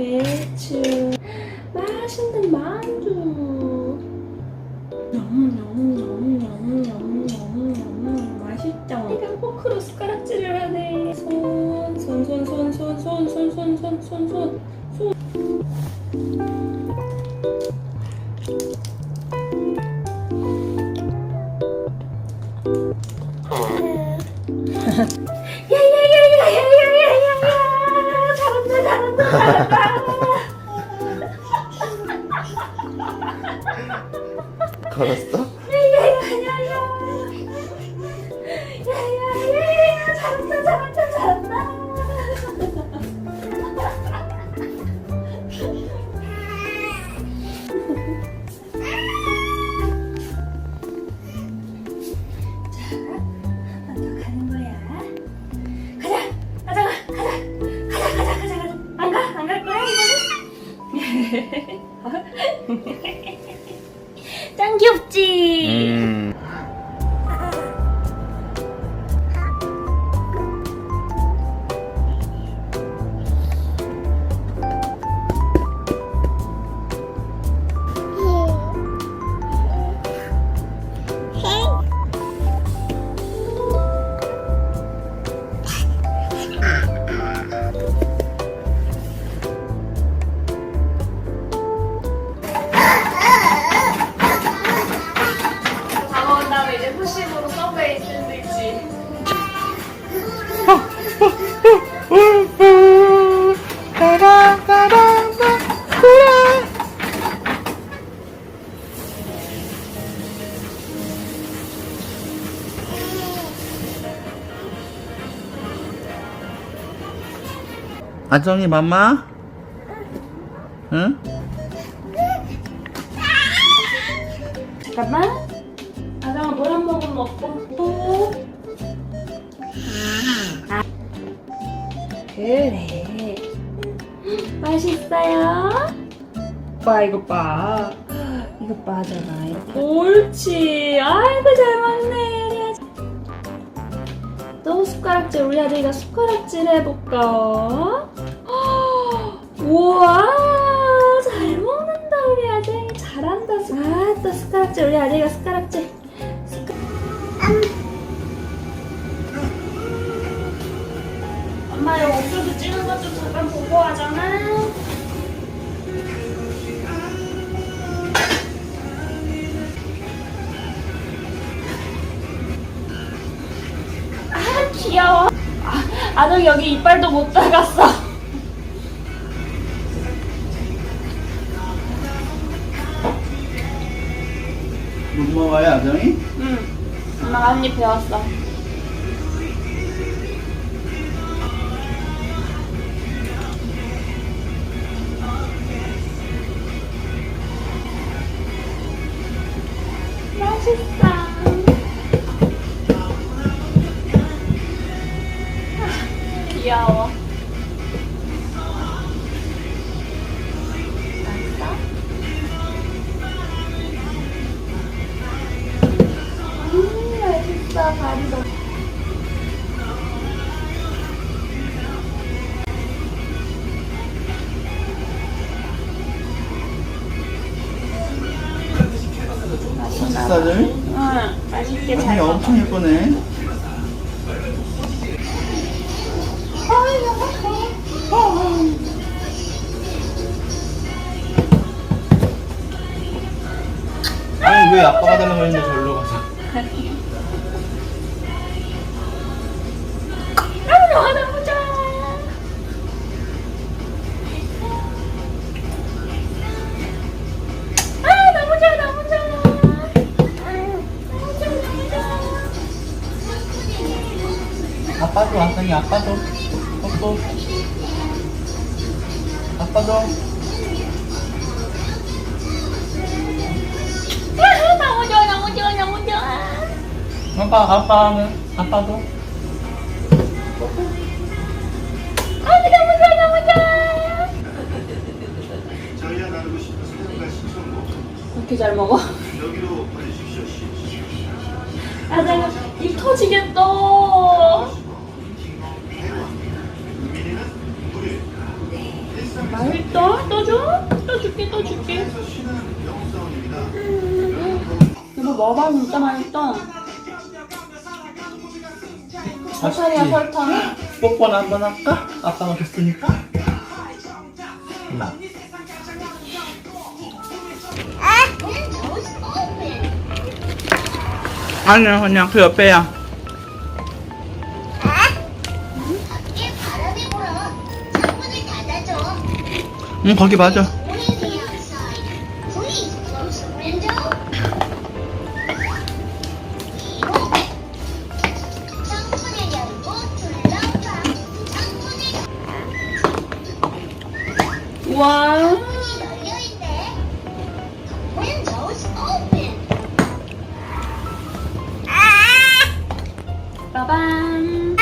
배추 맛있는 만두 너무너무너무너무너무너무 맛있다 내가 포크로 숟가락질을 하네 손 손 손 손 손 손 손 손 손 손손 걸었어? 야야야야야 야야야야야 잘한다 잘한다 잘한다 자, 먼저 가는 거야. 가자, 가자, 가자, 가자, 가자, 가자, 가자. 안 가, 안 갈 거야 이거는? 짱 귀엽지. 음. 아정이 맘마? 응? 잠깐만. 아정아 물 한 모금 먹고 또. 아. 그래. 맛있어요? 봐 이거 봐. 이거 봐잖아. 이렇게. 옳지. 아이고 잘 먹네. 또 숟가락질 우리 아들이가 숟가락질 해볼까? 우와 잘 먹는다 우리 아들이 잘한다 아또 숟가락질. 우리 아들이가 숟가락질. 숟가... 엄마 이거 옥수수 찌는 것 좀 잠깐 보고 하잖아. 아 귀여워. 아, 아들 여기 이빨도 못 닦았어 못 먹어요 아정이? 응. 엄마가 한입 배웠어. 맛있어. 아, 귀여워. 식사들? 응, 맛있게 잘 먹어. 엄청 예쁘네 아니 왜 아빠가 달라고 했는데 절로 가서 아. 아빠도 아정이 아빠도 또또 아빠도 아, 너무 좋아, 너무 좋아, 너무 좋아. 아빠 아빠는 아빠도 아, 너무 좋아, 너무 좋아. 저희가 나누고 싶은 사연과 신청곡 그렇게 잘 먹어? 여기로 보내주십시오. 아, 내가 입 터지겠다. 미니는 무료. 맛있다. 또 줘? 또 줄게 또 줄게 그래서 쉬는 영상입니다. 이거 먹어봐 진짜 맛있어 설탕이야 설탕 뽀뽀나 한번 할까? 아빠 마셨으니까. 나. 아니야 그냥 그 옆에야. 응 거기 맞아. 창문이 우와 열려 있네. Windows open. 빠밤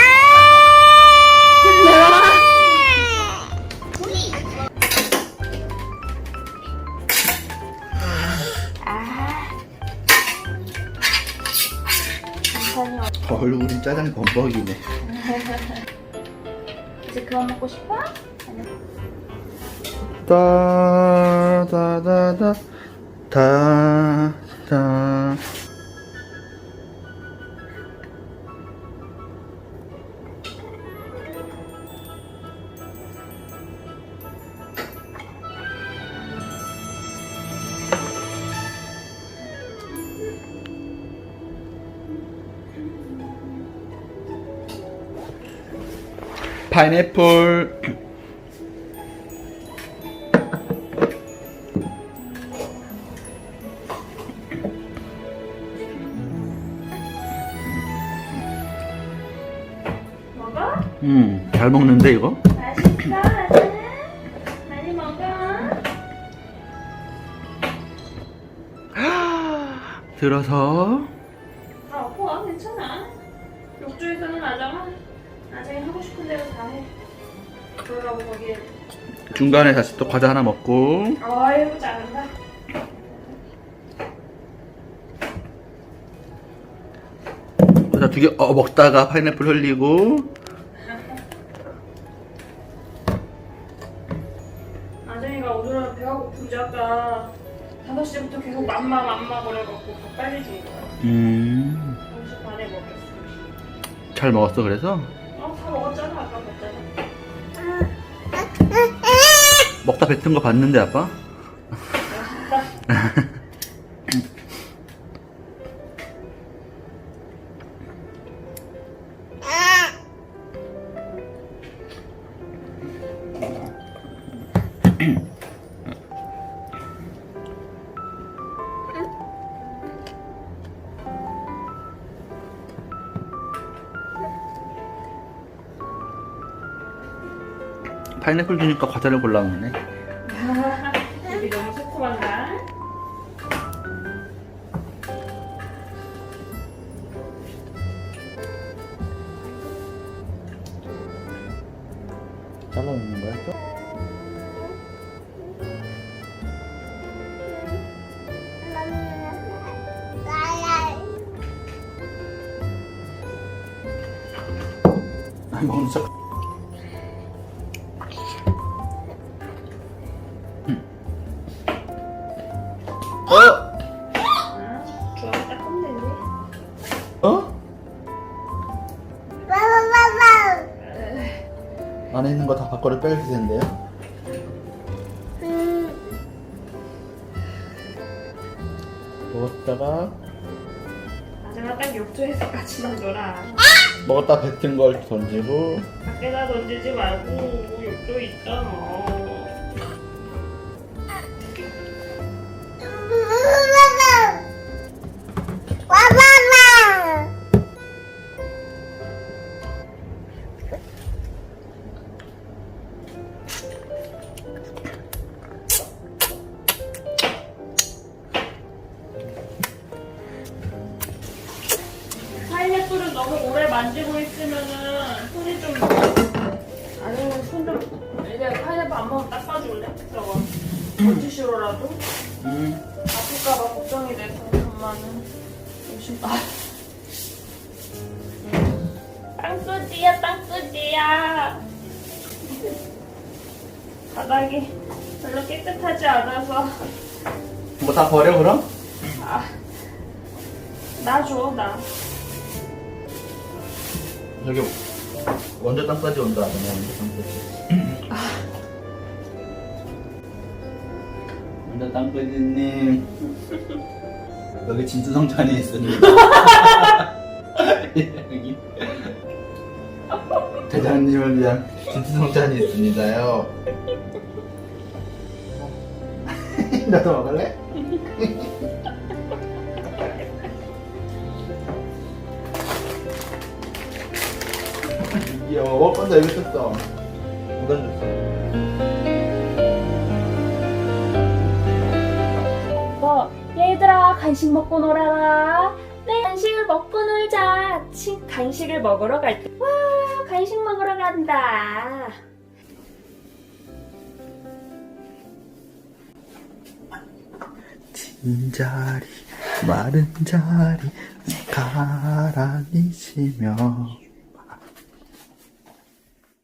Please close. 얼굴이 짜장 범벅이네. 이제 그만 먹고 싶어? 따다다다 다다. 파인애플 잘 먹는데 이거? 맛있어? 아자는 많이 먹어. 들어서. 아 아파. 괜찮아. 욕조에서는 아자가 나중에 하고 싶은 대로 다해. 그러라고 거기에. 중간에 다시 또 과자 하나 먹고. 아이고 잘한다 과자 두개 어, 먹다가 파인애플 흘리고 음, 30 반에 먹였어 잘 먹었어 그래서? 어, 다 먹었잖아 아까 봤잖아. 먹다 뱉은 거 봤는데 아빠 파인애플 주니까 과자를 골라 먹네 입이 너무 새콤한다 잘라 먹는 거야 또? 아 먹는 척 어? 아, 좋아서 딱 하면 되는데 어? 안에 있는 거 다 밖으로 빼야 되는데요? 먹었다가 나중에 딱 욕조에서 같이 놀아 먹었다 뱉은 걸 던지고 밖에다 던지지 말고 욕조 있잖아 파인애플은 너무 오래 만지고 있으면은 손이 좀 아니면 손좀 이제 파인애플 안 먹으면 닦아줄래? 저거 물티슈로라도 아 빵꾸지야 빵꾸지야 바닥에 별로 깨끗하지 않아서 뭐 다 버려 그럼? 나 줘, 나. 저기 원자 땅까지 온다 아니야 원자 땅까지 원자 땅까지님 여기 진수성찬이 있습니다 여기 대장님을 위한 진수성찬이 있습니다요 나도 먹을래? 건데 여기 있었어. 못얹 간식 먹고 놀아라. 네, 간식을 먹고 놀자. 치, 간식을 먹으러 갈 때. 와, 간식 먹으러 간다. 빈자리, 마른 자리, 가라니시며